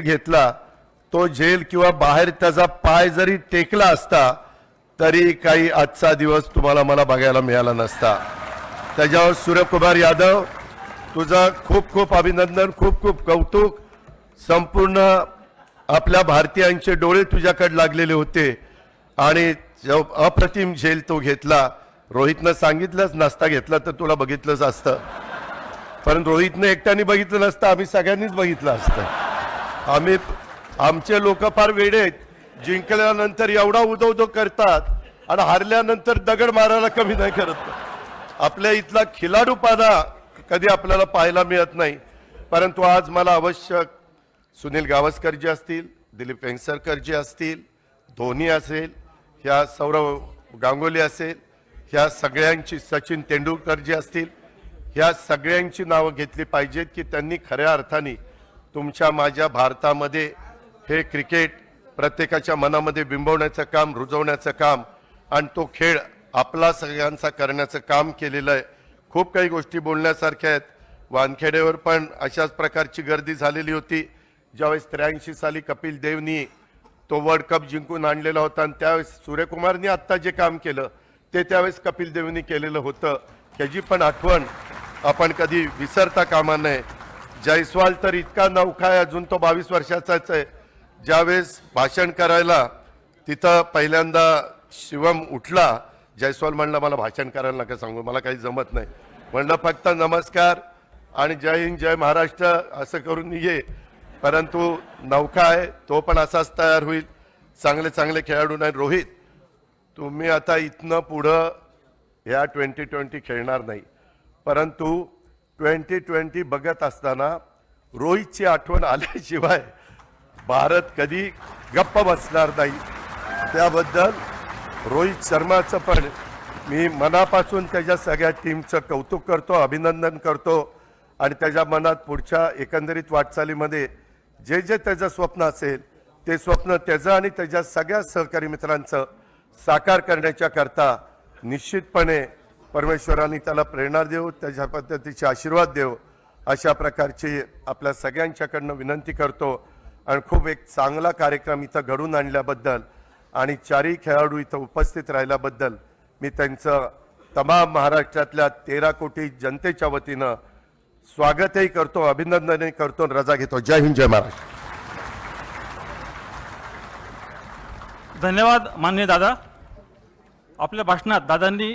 घेतला तो जेल किंवा बाहेर त्याचा पाय जरी टेकला असता तरी काही आजचा दिवस तुम्हाला मला बघायला मिळाला नसता. त्याच्यावर सूर्यकुमार यादव तुझं खूप खूप अभिनंदन खूप खूप कौतुक. संपूर्ण आपल्या भारतीयांचे डोळे तुझ्याकडे लागलेले होते आणि अप्रतिम झेल तो घेतला. रोहितनं सांगितलंच नसता घेतला तर तुला बघितलंच असतं. पण रोहितने एकट्याने बघितलं नसतं आम्ही सगळ्यांनीच बघितलं असतं. आम्ही आमचे लोक फार वेडे आहेत. जिंकल्यानंतर एवढा उदौदो करतात आणि हारल्यानंतर दगड मारायला कमी नाही करत. आपल्या इथला खिलाडूपणा कधी आपल्याला पाहायला मिळत नाही. परंतु आज मला आवश्यक सुनील गावस्करजी असतील दिलीप वेंगसरकरजी असतील धोनी असेल ह्या सौरव गांगुली असेल ह्या सगळ्यांची सचिन तेंडुलकरजी असतील ह्या सगळ्यांची नावं घेतली पाहिजेत की त्यांनी खऱ्या अर्थाने तुमच्या माझ्या भारतामध्ये हे क्रिकेट प्रत्येकाच्या मनामध्ये बिंबवण्याचं काम रुजवण्याचं काम आणि तो खेळ आपला सगळ्यांचा करण्याचं काम केलेलं आहे. खूप काही गोष्टी बोलण्यासारख्या आहेत. वानखेडेवर पण अशाच प्रकारची गर्दी झालेली होती. ज्यावेळेस त्र्याऐंशी साली कपिल देवनी तो वर्ल्ड कप जिंकून आणलेला होता आणि त्यावेळेस सूर्यकुमारनी आत्ता जे काम केलं ते त्यावेळेस कपिल देवनी केलेलं होतं. त्याची पण आठवण आपण कधी विसरता कामा नये. जयस्वाल तर इतका नौका आहे अजून तो बावीस वर्षाचाच आहे. ज्यावेळेस भाषण करायला तिथं पहिल्यांदा शिवम उठला जयस्वाल म्हणलं मला भाषण करायला नका सांगू मला काही जमत नाही. म्हणलं फक्त नमस्कार आणि जय हिंद जय महाराष्ट्र असं करून ये. परंतु नौका आहे तो पण असाच तयार होईल. चांगले चांगले खेळाडू नाही रोहित. तुम्ही आता इथनं पुढं ह्या ट्वेंटी ट्वेंटी खेळणार नाही. परंतु ट्वेंटी ट्वेंटी बघत असताना रोहितची आठवण आल्याशिवाय भारत कधी गप्प बसणार नाही. त्याबद्दल रोहित शर्माचं पण मी मनापासून त्याच्या सगळ्या टीमचं कौतुक करतो अभिनंदन करतो आणि त्याच्या मनात पुढच्या एकंदरीत वाटचालीमध्ये जे जे त्याचं स्वप्न असेल ते स्वप्न त्याचं आणि त्याच्या सगळ्या सहकारी मित्रांचं साकार करण्याच्या करता निश्चितपणे परमेश्वरांनी त्याला प्रेरणा देऊ त्याच्या पद्धतीचे आशीर्वाद देऊ अशा प्रकारची आपल्या सगळ्यांच्याकडनं विनंती करतो. आणि खूप एक चांगला कार्यक्रम इथं घडून आणल्याबद्दल आणि चारही खेळाडू इथं उपस्थित राहिल्याबद्दल मी त्यांचं तमाम महाराष्ट्रातल्या तेरा कोटी जनतेच्या वतीनं स्वागतही करतो अभिनंदनही करतो रजा घेतो. जय हिंद जय महाराष्ट्र. धन्यवाद मान्य दादा. आपल्या भाषणात दादांनी